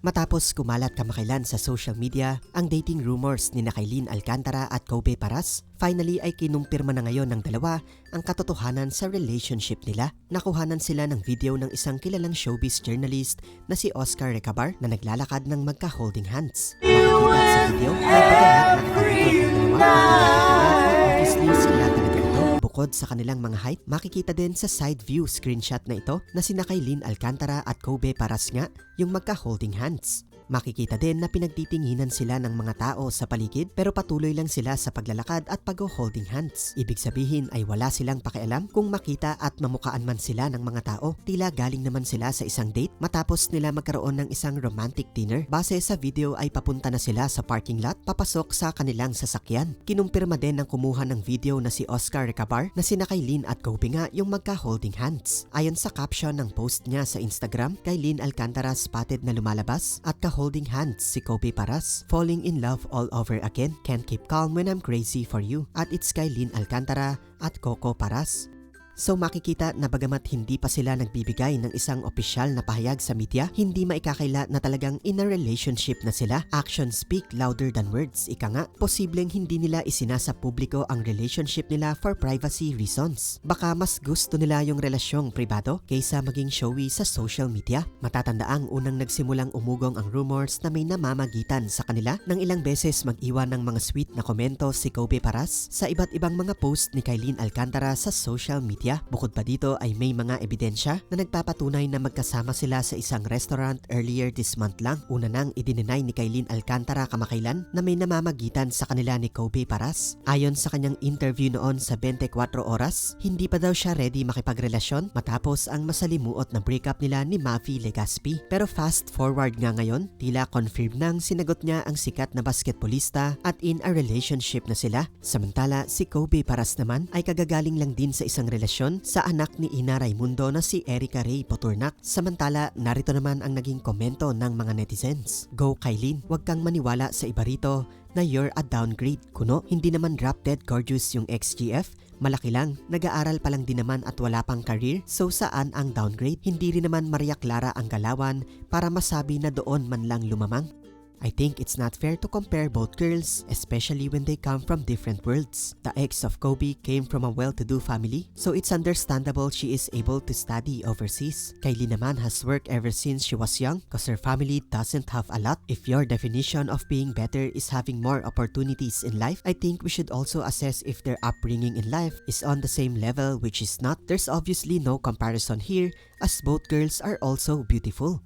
Matapos kumalat kamakailan sa social media ang dating rumors ni na Kailin Alcantara at Kobe Paras, finally ay kinumpirma na ngayon ng dalawa ang katotohanan sa relationship nila. Nakuhanan sila ng video ng isang kilalang showbiz journalist na si Oscar Recabar na naglalakad ng magka-holding hands. Makikita sa video Bukod sa kanilang mga height, makikita din sa side view screenshot na ito na sina Kailin Alcantara at Kobe Paras nga yung magka-holding hands. Makikita din na pinagtitinginan sila ng mga tao sa paligid pero patuloy lang sila sa paglalakad at pag-holding hands. Ibig sabihin ay wala silang pakialam kung makita at mamukaan man sila ng mga tao. Tila galing naman sila sa isang date matapos nila magkaroon ng isang romantic dinner. Base sa video ay papunta na sila sa parking lot papasok sa kanilang sasakyan. Kinumpirma din ng kumuha ng video na si Oscar Recabar na sina Kailin at Kobe nga yung magka-holding hands. Ayon sa caption ng post niya sa Instagram, Kailin Alcantara spotted na lumalabas at ka-holding hands si Kobe Paras. Falling in love all over again. Can't keep calm when I'm crazy for you. At it's Kailin Alcantara at Coco Paras. So makikita na bagamat hindi pa sila nagbibigay ng isang opisyal na pahayag sa media, hindi maikakaila na talagang in a relationship na sila. Actions speak louder than words. Ika nga, posibleng hindi nila isinasa publiko ang relationship nila for privacy reasons. Baka mas gusto nila yung relasyong pribado kaysa maging showy sa social media. Matatandaang unang nagsimulang umugong ang rumors na may namamagitan sa kanila nang ilang beses mag-iwan ng mga sweet na komento si Kobe Paras sa iba't ibang mga post ni Kailin Alcantara sa social media. Bukod pa dito ay may mga ebidensya na nagpapatunay na magkasama sila sa isang restaurant earlier this month lang. Una nang idinenay ni Kailin Alcantara kamakailan na may namamagitan sa kanila ni Kobe Paras. Ayon sa kanyang interview noon sa 24 oras, hindi pa daw siya ready makipagrelasyon matapos ang masalimuot na breakup nila ni Mavi Legaspi. Pero fast forward nga ngayon, tila confirm nang sinagot niya ang sikat na basketballista at in a relationship na sila. Samantala, si Kobe Paras naman ay kagagaling lang din sa isang relasyon sa anak ni Ina Raimundo na si Erica Ray Poturnak. Samantala, narito naman ang naging komento ng mga netizens. Go Kailin, huwag kang maniwala sa iba rito na you're a downgrade. Kuno, hindi naman drop dead gorgeous yung XGF. Malaki lang, nag-aaral pa lang din naman at wala pang career, so saan ang downgrade? Hindi rin naman Maria Clara ang galawan para masabi na doon man lang lumamang. I think it's not fair to compare both girls, especially when they come from different worlds. The ex of Kobe came from a well-to-do family, so it's understandable she is able to study overseas. Kylie naman has worked ever since she was young because her family doesn't have a lot. If your definition of being better is having more opportunities in life, I think we should also assess if their upbringing in life is on the same level which is not. There's obviously no comparison here as both girls are also beautiful.